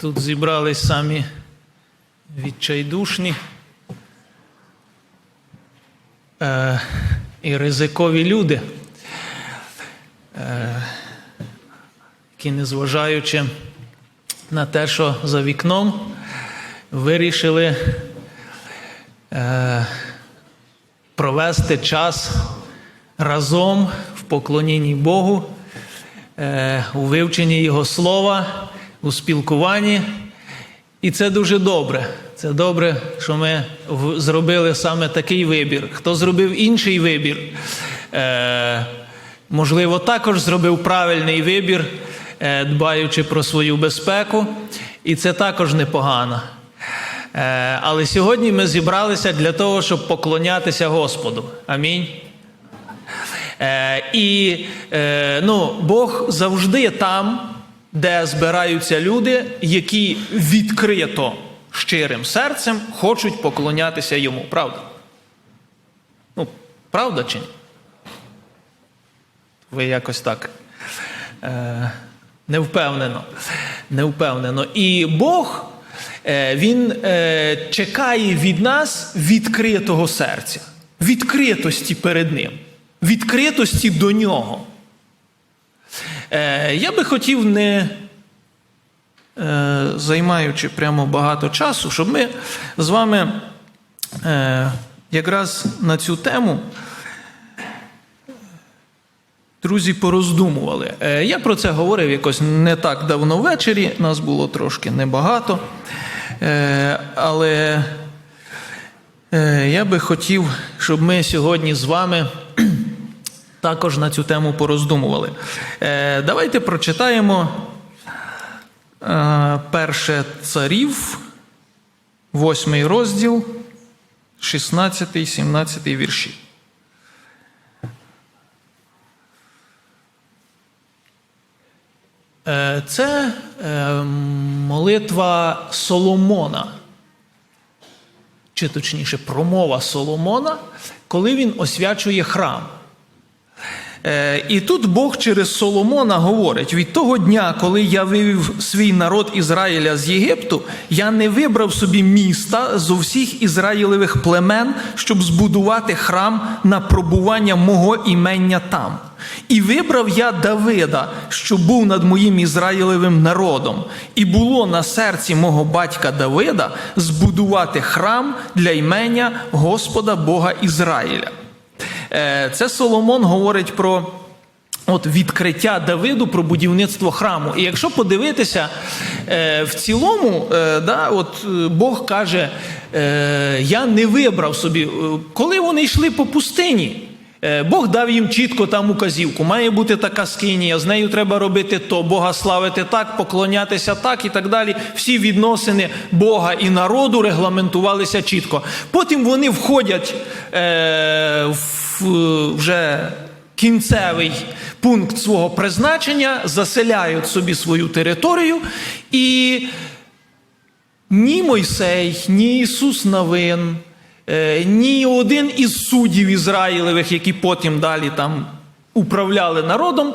Тут зібрались самі відчайдушні. Е, і ризикові люди, е, які, незважаючи на те, що за вікном, вирішили е, провести час разом в поклонінні Богу, е, у вивченні Його слова, у спілкуванні. І це дуже добре. Це добре, що ми зробили саме такий вибір. Хто зробив інший вибір, е, можливо, також зробив правильний вибір, е, дбаючи про свою безпеку. І це також непогано. Е, але сьогодні ми зібралися для того, щоб поклонятися Господу. Амінь. І ну, Бог завжди там, де збираються люди, які відкрито щирим серцем хочуть поклонятися йому. Правда? Ну, правда чи ні? Ви якось так е, невпевнено. невпевнено. І Бог е, Він е, чекає від нас відкритого серця, відкритості перед Ним, відкритості до нього. Е, я би хотів, не е, займаючи прямо багато часу, щоб ми з вами е, якраз на цю тему. Друзі, пороздумували. Е, Я про це говорив якось не так давно ввечері, нас було трошки небагато. Е, Але е, я би хотів, щоб ми сьогодні з вами також на цю тему пороздумували. Е, Давайте прочитаємо е, перше царів, восьмий розділ, 16, 17 вірші. Е, Це молитва Соломона, чи точніше, промова Соломона, коли він освячує храм. Е, І тут Бог через Соломона говорить: від того дня, коли я вивів свій народ Ізраїля з Єгипту, я не вибрав собі міста з усіх ізраїлевих племен, щоб збудувати храм на пробування мого імення там. І вибрав я Давида, що був над моїм Ізраїлевим народом, і було на серці мого батька Давида збудувати храм для імення Господа Бога Ізраїля. Е, Це Соломон говорить про от відкриття Давиду про будівництво храму. І якщо подивитися е, в цілому, е, да, от Бог каже: Я не вибрав собі, коли вони йшли по пустині. Бог дав їм чітко там указівку. Має бути така скинія, з нею треба робити то, Бога славити так, поклонятися так і так далі. Всі відносини Бога і народу регламентувалися чітко. Потім вони входять е, в вже кінцевий пункт свого призначення, заселяють собі свою територію, і ні Мойсей, ні Ісус Навин, е, ні один із суддів Ізраїлевих, які потім далі там управляли народом,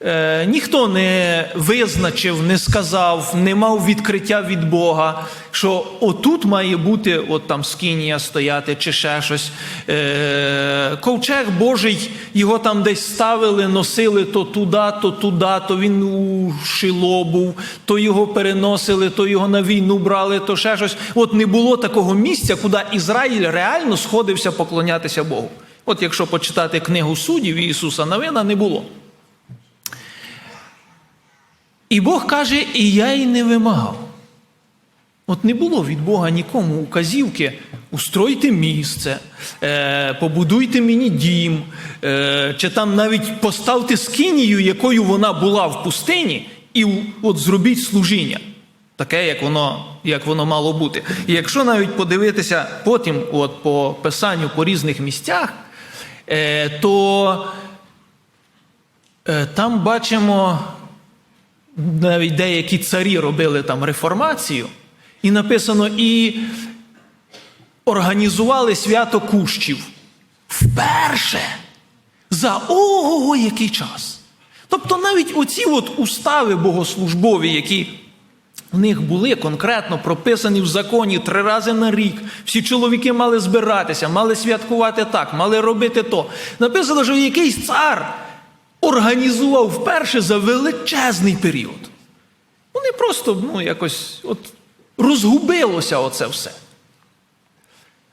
е, ніхто не визначив, не сказав, не мав відкриття від Бога, що отут має бути от там скинія стояти чи ще щось. Е, Ковчег Божий, його там десь ставили, носили то туди, то туди, то він у шило був, то його переносили, то його на війну брали, то ще щось. От не було такого місця, куди Ізраїль реально сходився поклонятися Богу. От якщо почитати книгу суддів Ісуса Навина, не було. І Бог каже, і я й не вимагав. От не було від Бога нікому указівки, устройте місце, е, побудуйте мені дім, е, чи там навіть поставте скинію, якою вона була в пустині, і от зробіть служіння. Таке, як воно, як воно мало бути. І якщо навіть подивитися потім, от по писанню по різних місцях, е, то там бачимо навіть деякі царі робили там реформацію, і написано, і організували свято кущів вперше за ого який час. Тобто навіть оці от устави богослужбові, які в них були конкретно прописані в законі три рази на рік. Всі чоловіки мали збиратися, мали святкувати так, мали робити то. Написано, що якийсь цар організував вперше за величезний період. Вони просто ну, якось от, розгубилося оце все.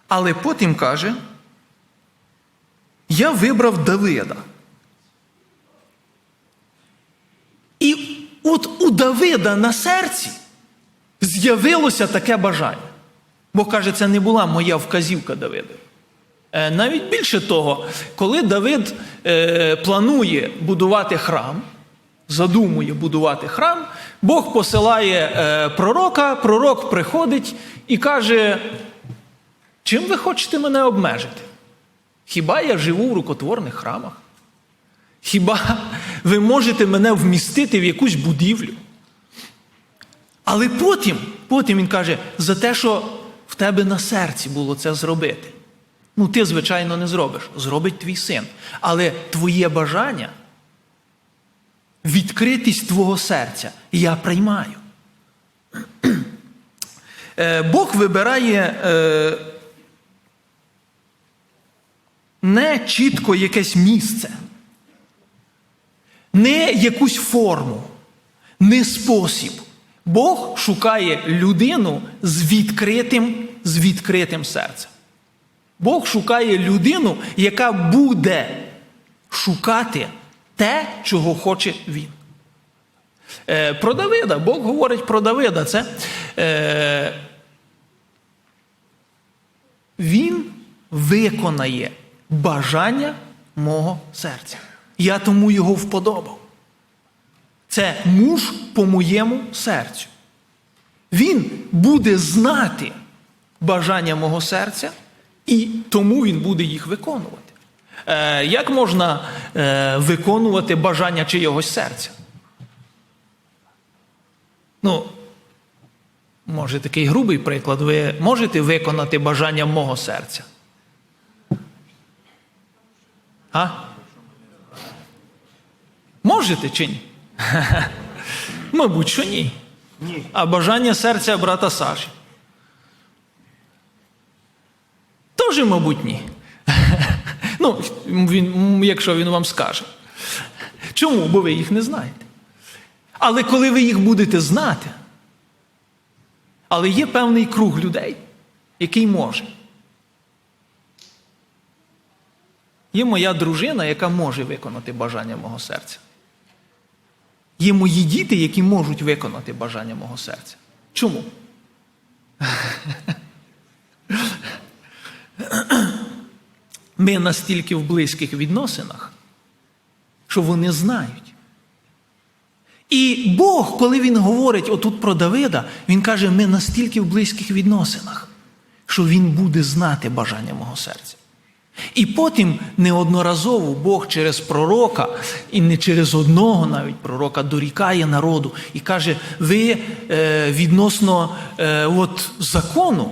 Але потім каже: я вибрав Давида. І от у Давида на серці з'явилося таке бажання. Бо каже, це не була моя вказівка Давида. Е, Навіть більше того, коли Давид е, планує будувати храм, задумує будувати храм, Бог посилає е, пророка, пророк приходить і каже: чим ви хочете мене обмежити? Хіба я живу в рукотворних храмах? Хіба ви можете мене вмістити в якусь будівлю? Але потім, потім він каже, за те, що в тебе на серці було це зробити. Ну, ти, звичайно, не зробиш. Зробить твій син. Але твоє бажання, відкритість твого серця я приймаю. Е, Бог вибирає е, не чітко якесь місце, не якусь форму, не спосіб. Бог шукає людину з відкритим, з відкритим серцем. Бог шукає людину, яка буде шукати те, чого хоче він. Е, про Давида, Бог говорить про Давида. Це е, він виконає бажання мого серця. Я тому його вподобав. Це муж по моєму серцю. Він буде знати бажання мого серця, і тому він буде їх виконувати. Е, як можна е, виконувати бажання чийогось серця? Ну, може, такий грубий приклад. Ви можете виконати бажання мого серця? А? Можете чи ні? Мабуть, що ні. Ні. А бажання серця брата Саші. Теж, мабуть, ні. Ну, він, якщо він вам скаже. Чому? Бо ви їх не знаєте. Але коли ви їх будете знати, але є певний круг людей, який може. Є моя дружина, яка може виконати бажання мого серця. Є мої діти, які можуть виконати бажання мого серця. Чому? Ми настільки в близьких відносинах, що вони знають. І Бог, коли Він говорить отут про Давида, Він каже, ми настільки в близьких відносинах, що Він буде знати бажання мого серця. І потім неодноразово Бог через пророка, і не через одного навіть пророка дорікає народу і каже: ви е, відносно е, от, закону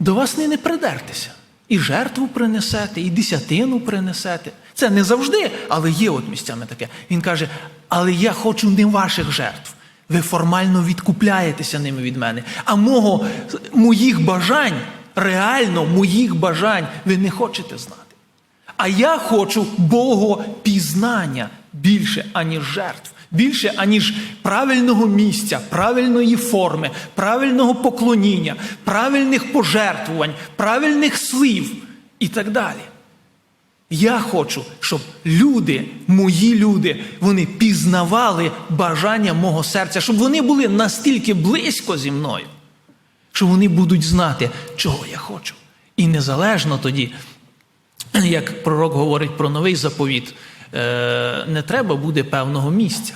до вас не, не придертеся. І жертву принесете, і десятину принесете. Це не завжди, але є от місцями таке. Він каже: але я хочу не ваших жертв. Ви формально відкупляєтеся ними від мене. А мого, моїх бажань, реально моїх бажань, ви не хочете знати. А я хочу богопізнання більше, аніж жертв, більше, аніж правильного місця, правильної форми, правильного поклоніння, правильних пожертвувань, правильних слів і так далі. Я хочу, щоб люди, мої люди, вони пізнавали бажання мого серця, щоб вони були настільки близько зі мною, що вони будуть знати, чого я хочу. І незалежно тоді, як пророк говорить про новий заповіт, е, не треба буде певного місця,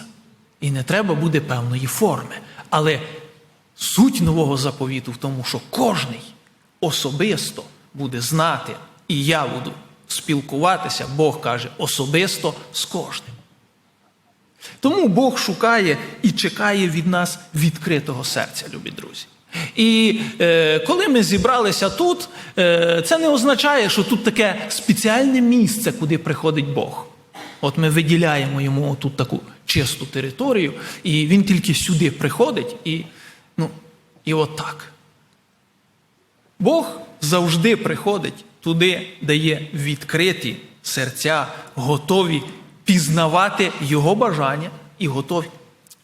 і не треба буде певної форми. Але суть нового заповіту в тому, що кожний особисто буде знати, і я буду спілкуватися, Бог каже, особисто з кожним. Тому Бог шукає і чекає від нас відкритого серця, любі друзі. І е, коли ми зібралися тут, е, це не означає, що тут таке спеціальне місце, куди приходить Бог. От ми виділяємо йому тут таку чисту територію, і він тільки сюди приходить і, ну, і отак. Бог завжди приходить туди, де є відкриті серця, готові пізнавати Його бажання і готові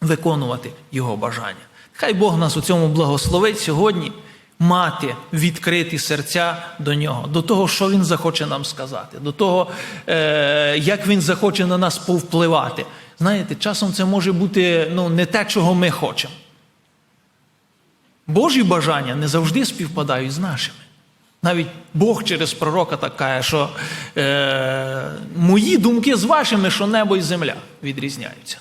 виконувати Його бажання. Хай Бог нас у цьому благословить сьогодні мати відкриті серця до нього, до того, що Він захоче нам сказати, до того, е, як Він захоче на нас повпливати. Знаєте, часом це може бути ну, не те, чого ми хочемо. Божі бажання не завжди співпадають з нашими. Навіть Бог через пророка так каже, що е, мої думки з вашими, що небо і земля відрізняються.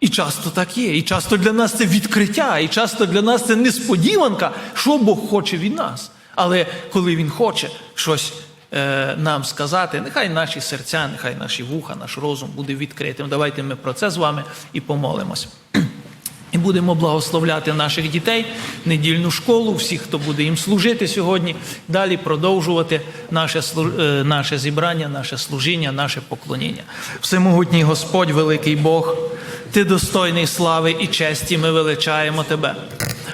І часто так є. І часто для нас це відкриття, і часто для нас це несподіванка, що Бог хоче від нас. Але коли Він хоче щось нам сказати, нехай наші серця, нехай наші вуха, наш розум буде відкритим. Давайте ми про це з вами і помолимось. І будемо благословляти наших дітей, недільну школу, всіх, хто буде їм служити сьогодні, далі продовжувати наше, е, наше зібрання, наше служіння, наше поклоніння. Всемогутній Господь, великий Бог, Ти достойний слави і честі, ми величаємо Тебе.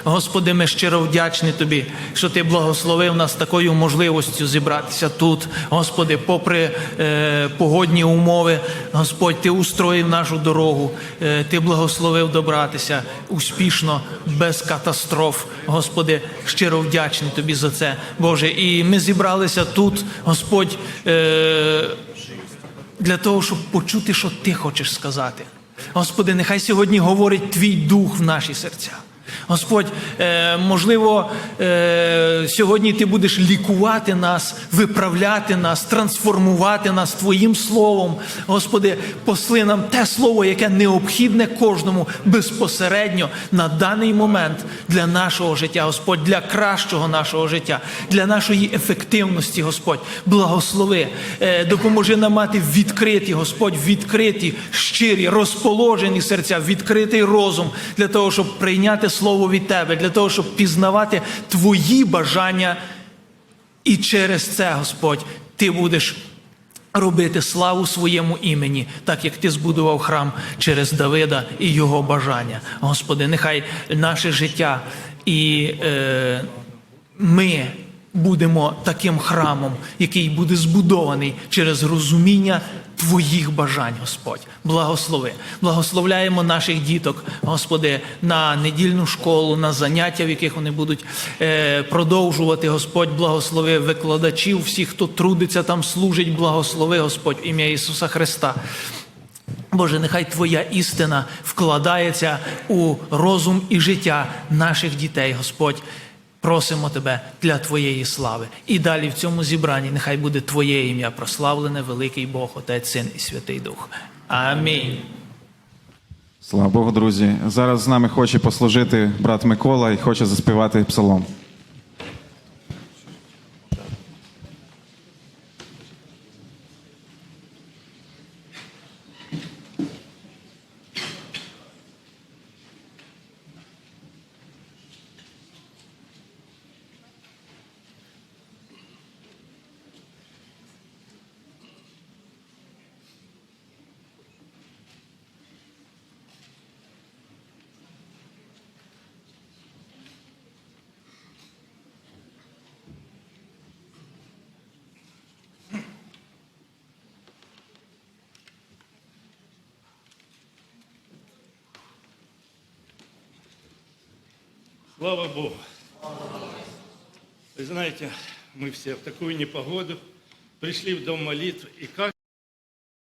Господи, ми щиро вдячні Тобі, що Ти благословив нас такою можливістю зібратися тут. Господи, попри е, погодні умови, Господь, Ти устроїв нашу дорогу, е, Ти благословив добратися успішно, без катастроф. Господи, щиро вдячні Тобі за це, Боже. І ми зібралися тут, Господь, е, для того, щоб почути, що Ти хочеш сказати. Господи, нехай сьогодні говорить Твій дух в наші серця. Господь, е, можливо, е, сьогодні ти будеш лікувати нас, виправляти нас, трансформувати нас Твоїм словом. Господи, посли нам те слово, яке необхідне кожному безпосередньо на даний момент для нашого життя, Господь, для кращого нашого життя, для нашої ефективності, Господь. Благослови, е, допоможи нам мати відкриті, Господь, відкриті, щирі, розположені серця, відкритий розум для того, щоб прийняти слово від Тебе, для того, щоб пізнавати Твої бажання. І через це, Господь, Ти будеш робити славу своєму імені, так як Ти збудував храм через Давида і його бажання. Господи, нехай наше життя і е, ми будемо таким храмом, який буде збудований через розуміння Твоїх бажань, Господь. Благослови. Благословляємо наших діток, Господи, на недільну школу, на заняття, в яких вони будуть е, продовжувати. Господь, благослови викладачів, всіх, хто трудиться там, служить, благослови, Господь, ім'я Ісуса Христа. Боже, нехай Твоя істина вкладається у розум і життя наших дітей, Господь. Просимо Тебе для Твоєї слави. І далі в цьому зібранні нехай буде Твоє ім'я прославлене, великий Бог, Отець, Син і Святий Дух. Амінь. Слава Богу, друзі. Зараз з нами хоче послужити брат Микола і хоче заспівати псалом. Слава Богу. Вы знаете, мы все в такую непогоду пришли в дом молитв, и как